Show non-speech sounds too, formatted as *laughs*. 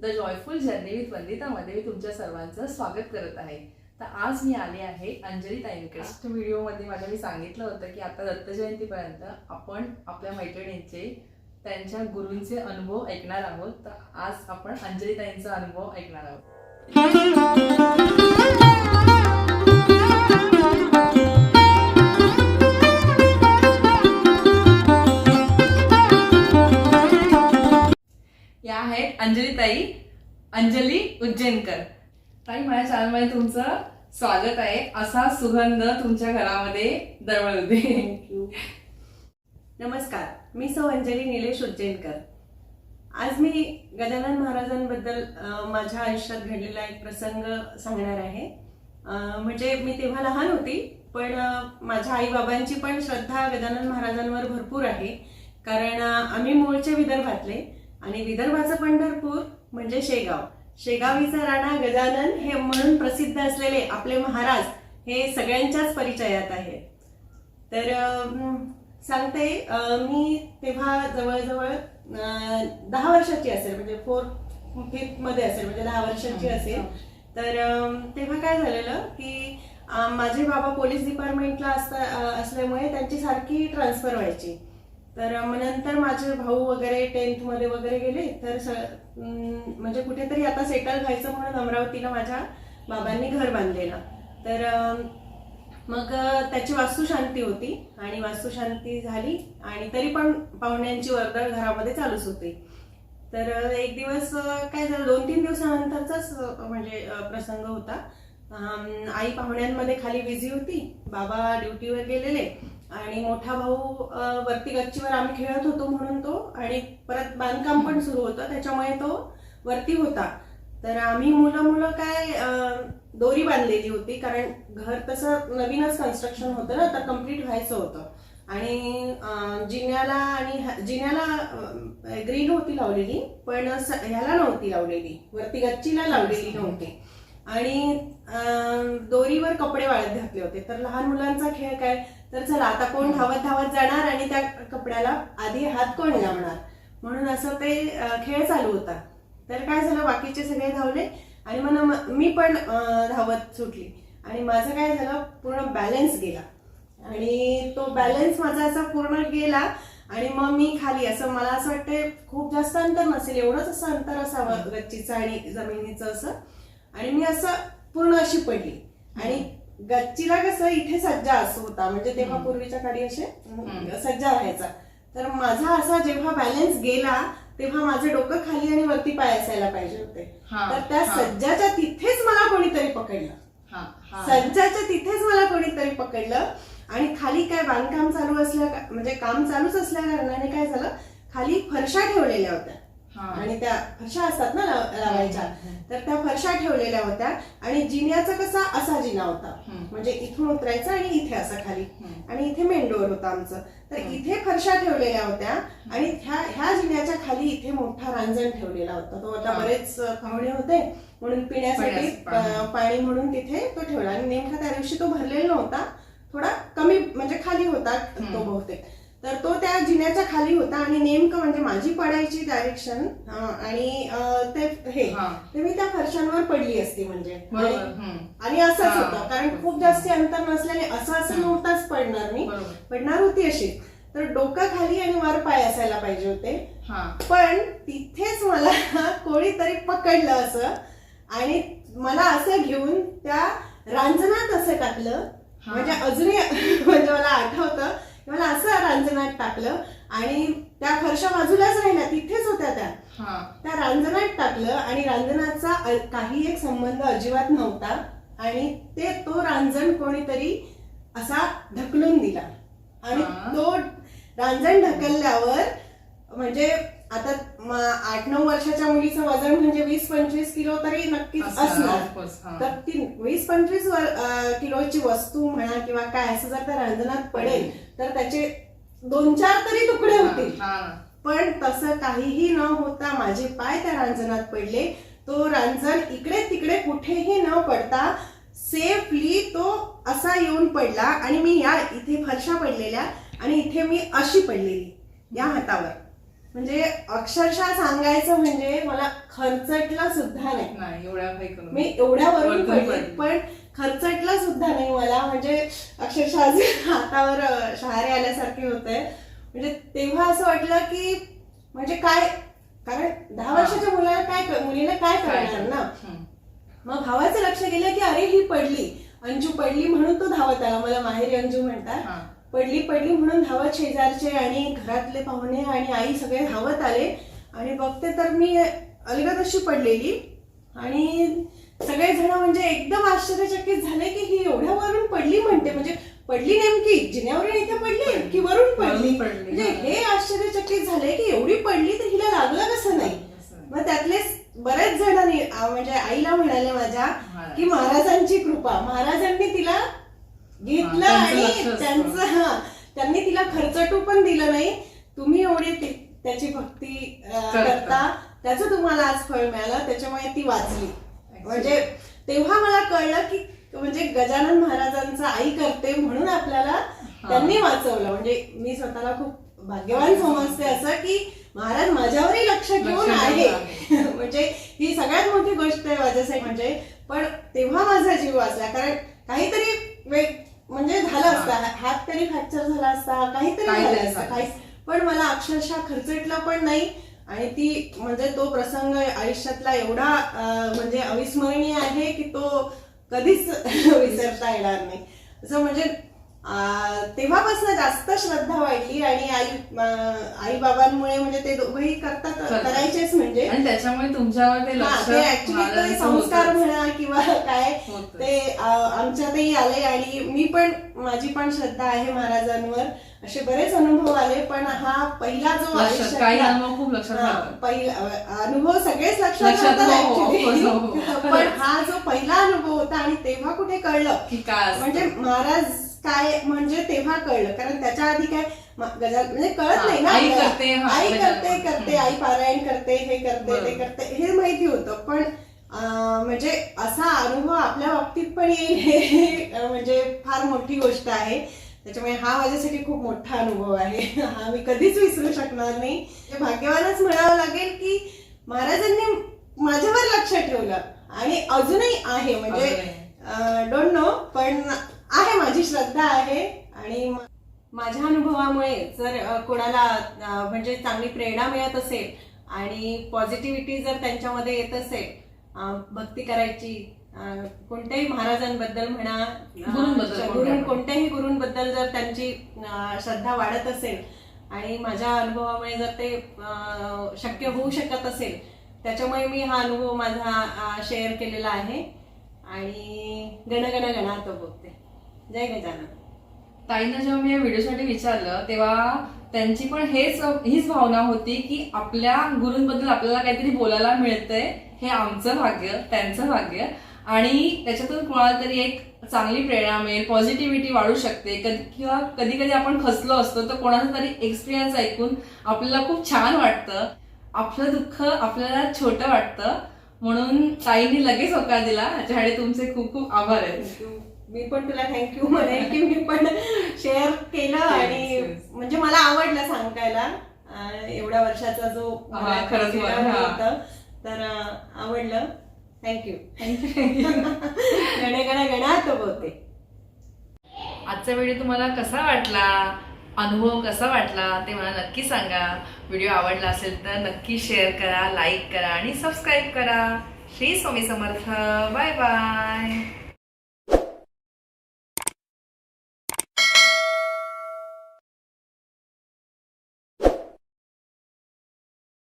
The joyful journey with वंदितामध्ये मी तुमच्या सर्वांचं स्वागत करत आहे. तर आज मी आले आहे अंजली ताईंकडे. व्हिडिओमध्ये माझ्या मी सांगितलं होतं की आता दत्त जयंतीपर्यंत आपण आपल्या मैत्रिणींचे त्यांच्या गुरूंचे अनुभव ऐकणार आहोत. तर आज आपण अंजली ताईंचा अनुभव ऐकणार आहोत. अंजली उज्जैनकर. ताई माझ्या चॅनलमध्ये तुमचं स्वागत आहे. असा सुगंध तुमच्या घरामध्ये दरवळते. नमस्कार. मी सौ अंजली निलेश उज्जैनकर. आज मी गजानन महाराजांबद्दल माझ्या आयुष्यात घडलेला एक प्रसंग सांगणार आहे. म्हणजे मी तेव्हा लहान होती पण माझ्या आईबाबांची पण श्रद्धा गजानन महाराजांवर भरपूर आहे. कारण आम्ही मूळचे विदर्भातले आणि विदर्भाचं पंढरपूर म्हणजे शेगाव. शेगावीचा राणा गजानन हे म्हणून प्रसिद्ध असलेले आपले महाराज हे सगळ्यांच्याच परिचयात आहे. तर सांगते मी तेव्हा जवळजवळ दहा वर्षाची असेल म्हणजे फोर्थ फिफ्थमध्ये असेल म्हणजे दहा वर्षाची असेल. तर तेव्हा काय झालेलं की माझे बाबा पोलीस डिपार्टमेंटला असता असल्यामुळे त्यांची सारखी ट्रान्सफर व्हायची. तर नंतर माझे भाऊ वगैरे टेन्थमध्ये वगैरे गेले तर म्हणजे कुठेतरी आता सेटल व्हायचं म्हणून अमरावतीला माझ्या बाबांनी घर बांधलेलं. तर मग त्याची वास्तुशांती होती आणि वास्तुशांती झाली आणि तरी पण पाहुण्यांची वर्दळ घरामध्ये चालूच होती. तर एक दिवस काय झालं दोन तीन दिवसानंतरचाच म्हणजे प्रसंग होता. आई पाहुण्यांमध्ये खाली बिझी होती. बाबा ड्युटीवर गेलेले. आणि मोठा भाऊ वरती गच्चीवर आम्ही खेळत होतो म्हणून तो. आणि परत बांधकाम पण सुरू होतं. त्याच्यामुळे तो वरती होता. तर आम्ही मुलं मुलं काय दोरी बांधलेली होती. कारण घर तसं नवीनच कन्स्ट्रक्शन होतं ना. तर कंप्लीट व्हायचं होतं. आणि जिन्याला आणि जिन्याला ग्रीन होती लावलेली. पण ह्याला नव्हती लावलेली. वरती गच्चीला लावलेली नव्हती. आणि दोरीवर कपडे वाळत घातले होते. तर लहान मुलांचा खेळ काय तर चला आता कोण धावत धावत जाणार आणि त्या कपड्याला आधी हात कोण लावणार? म्हणून असं ते खेळ चालू होता. तर काय झालं बाकीचे सगळे धावले आणि मग न- मी पण धावत सुटली. आणि माझं काय झालं पूर्ण बॅलन्स गेला. आणि तो बॅलन्स माझा असा पूर्ण गेला आणि मग मी खाली असं मला असं वाटतं खूप जास्त अंतर नसेल एवढंच असं अंतर असावं गच्चीचं आणि जमिनीचं असं. आणि मी असं पूर्ण अशी पडली. आणि गच्चीला कसं इथे सज्जा असं होता म्हणजे तेव्हा. पूर्वीच्या काळी असे. सज्जा राहायचा तर माझा असा जेव्हा बॅलन्स गेला तेव्हा माझं डोकं खाली आणि वरती पाय असायला पाहिजे होते तर त्या सज्जाच्या तिथेच मला कोणीतरी पकडलं. सज्जाच्या तिथेच मला कोणीतरी पकडलं आणि खाली काय बांधकाम चालू असल्या म्हणजे काम चालूच असल्या कारणाने काय झालं खाली फरशा ठेवलेल्या होत्या. आणि त्या फरशा असतात ना लाव- लावायच्या. तर त्या फरशा ठेवलेल्या होत्या आणि जिन्याचा कसा असा जिना होता. म्हणजे इथून उतरायचा आणि इथे असा खाली. आणि इथे मेन डोअर होता आमचं तर. इथे फरशा ठेवलेल्या होत्या आणि ह्या ह्या जिन्याच्या खाली इथे मोठा रांजण ठेवलेला होता तो आता. बरेच पाहुणे होते म्हणून पिण्यासाठी पिण्यास पाणी. म्हणून तिथे तो ठेवला आणि नेमका त्या दिवशी तो भरलेला नव्हता थोडा कमी म्हणजे खाली होता तो. बहुतेक तर तो त्या जिन्याच्या खाली होता आणि नेमकं म्हणजे माझी पडायची डायरेक्शन आणि ते हे. ते मी त्या फरशांवर पडली असती म्हणजे. आणि- असंच. होतं कारण खूप जास्त अंतर नसल्याने असं असं. नव्हताच पडणार मी. पडणार होती अशी. तर डोकं खाली आणि वर पाय असायला पाहिजे होते. हा. पण तिथेच मला *laughs* कोणीतरी पकडलं असं. आणि मला असं घेऊन त्या रांजणात असं टाकलं. म्हणजे अजूनही *laughs* म्हणजे मला आठवतं मला असं रांजणात टाकलं आणि त्या फरशा बाजूलाच राहिल्या तिथेच होत्या त्या. त्या रांजणात टाकलं आणि रांजणाचा काही एक संबंध अजिबात नव्हता आणि ते तो रांजण कोणीतरी असा ढकलून दिला. आणि. तो रांजण ढकलल्यावर म्हणजे आता आठ नऊ वर्षाच्या मुलीचं वजन म्हणजे वीस पंचवीस किलो तरी नक्कीच असणार. तर ती वीस पंचवीस किलोची वस्तू म्हणा किंवा काय असं जर त्या रांजणात पडेल तर त्याचे दोन चार तरी तुकडे होतील. पण तसं काहीही न होता माझे पाय त्या रांजणात पडले तो रांजण इकडे तिकडे कुठेही न पडता सेफली तो असा येऊन पडला आणि मी या इथे फरशा पडलेल्या आणि इथे मी अशी पडलेली या हातावर म्हणजे अक्षरशः सांगायचं म्हणजे मला खर्चटला सुद्धा नाही. एवढ्या मी एवढ्या वरून पडली. पण खर्चटला सुद्धा नाही. मला म्हणजे अक्षरशः हातावर शहारे आल्यासारखे होते म्हणजे तेव्हा असं वाटलं की म्हणजे काय कारण दहा वर्षाच्या मुलाला काय मुलीला काय करणार ना. मग भावाचं लक्ष गेलं की अरे ही पडली. अंजू पडली म्हणून तो धावत आला. मला माहेरी अंजू म्हणतात. पडली पडली म्हणून धावत शेजारचे आणि घरातले पाहुणे आणि आई सगळे धावत आले. आणि बघते तर मी अलगद अशी पडलेली. आणि सगळे जण म्हणजे एकदम आश्चर्यचकित झाले की ही एवढ्या वरून पडली म्हणते. म्हणजे पडली नेमकी? जिन्यावरून इथे पडली की वरून पडली? म्हणजे हा. आश्चर्यचकित झाले की एवढी पडली तर हिला लागलं कसं नाही. मग त्यातले बरेच जणांनी म्हणजे आईला म्हणाले माझ्या की महाराजांची कृपा. महाराजांनी तिला घेतलं आणि. त्यांचं हा त्यांनी तिला खर्चटू पण दिलं नाही. तुम्ही एवढी त्याची भक्ती करता. त्याचं तुम्हाला आज फळ मिळालं त्याच्यामुळे ती वाचली. म्हणजे तेव्हा मला कळलं की म्हणजे गजानन महाराजांचं आई करते म्हणून आपल्याला त्यांनी वाचवलं. म्हणजे मी स्वतःला खूप भाग्यवान समजते असं की महाराज माझ्यावरही लक्ष ठेवून आहे. आहे. *laughs* म्हणजे ही सगळ्यात मोठी गोष्ट आहे माझ्यासाठी. म्हणजे पण तेव्हा माझा जीव वाचला. कारण काहीतरी वेग म्हणजे झालं असतं. हात तरी फ्रॅक्चर झाला असता काहीतरी झालं असतं. काही पण मला अक्षरशः खर्चटलं पण नाही. आणि ती म्हणजे तो प्रसंग आयुष्यातला एवढा म्हणजे अविस्मरणीय आहे की तो कधीच *laughs* विसरता येणार नाही. असं म्हणजे तेव्हापासून जास्त श्रद्धा वाढली आणि आई आई बाबांमुळे म्हणजे ते दोघंही करतात. करायचेच म्हणजे आणि त्याच्यामुळे तुमच्यावर ते ऍक्च्युली संस्कार. म्हणा किंवा काय. ते आमच्यातही आले आणि मी पण माझी पण श्रद्धा आहे महाराजांवर असे बरेच अनुभव आले पण हा पहिला जो अनुभव खूप लक्षात पहिला अनुभव सगळेच लक्षात हो, हो. हो. पण हा जो पहिला अनुभव होता आणि तेव्हा कुठे कळलं. म्हणजे महाराज काय म्हणजे तेव्हा कळलं कारण त्याच्या आधी काय म- गजा- म्हणजे कळत नाही ना आई. करते, आई. करते करते. आई पारायण करते हे करते ते. करते हे माहिती होतं पण म्हणजे असा अनुभव आपल्या बाबतीत पण येईल हे म्हणजे फार मोठी गोष्ट आहे त्याच्यामुळे हा माझ्यासाठी खूप मोठा अनुभव आहे हा मी कधीच विसरू शकणार नाही म्हणजे भाग्यवानच म्हणावं लागेल की महाराजांनी माझ्यावर लक्ष ठेवलं आणि अजूनही आहे म्हणजे. डोंट नो पण आहे माझी श्रद्धा आहे आणि माझ्या अनुभवामुळे जर कोणाला म्हणजे चांगली प्रेरणा मिळत असेल आणि पॉझिटिव्हिटी जर त्यांच्यामध्ये येत असेल भक्ती करायची कोणत्याही महाराजांबद्दल म्हणा गुरू. कोणत्याही गुरूंबद्दल जर त्यांची श्रद्धा वाढत असेल आणि माझ्या अनुभवामुळे जर ते शक्य होऊ शकत असेल त्याच्यामुळे मी हा अनुभव माझा शेअर केलेला आहे आणि गणगण गणात बोलते जय गजानन. ताईंना जेव्हा मी या व्हिडिओसाठी विचारलं तेव्हा त्यांची पण हेच हीच भावना होती की आपल्या गुरूंबद्दल आपल्याला काहीतरी बोलायला मिळतंय. हे आमचं भाग्य त्यांचं भाग्य. आणि त्याच्यातून कोणाला तरी एक चांगली प्रेरणा मिळेल पॉझिटिव्हिटी वाढू शकते. कधी किंवा कधी कधी आपण खचलो असतो तर कोणाचा तरी एक्सपिरियन्स ऐकून आपल्याला खूप छान वाटतं. आपलं दुःख आपल्याला छोटं वाटतं. म्हणून ताईंनी लगेच होकार दिला ह्याच्यासाठी तुमचे खूप खूप आभार आहेत. मी पण तुला थँक्यू म्हणेन की मी पण शेअर केलं आणि. म्हणजे मला आवडलं सांगायला. एवढ्या वर्षाचा जो खरंच. होतं. तर आवडलं. थँक्यू गण गण गणात बोलते आजचा व्हिडिओ तुम्हाला कसा वाटला? अनुभव कसा वाटला? ते मला नक्की सांगा. व्हिडिओ आवडला असेल तर नक्की शेअर करा लाईक करा आणि सबस्क्राईब करा. श्री स्वामी समर्थ. Bye bye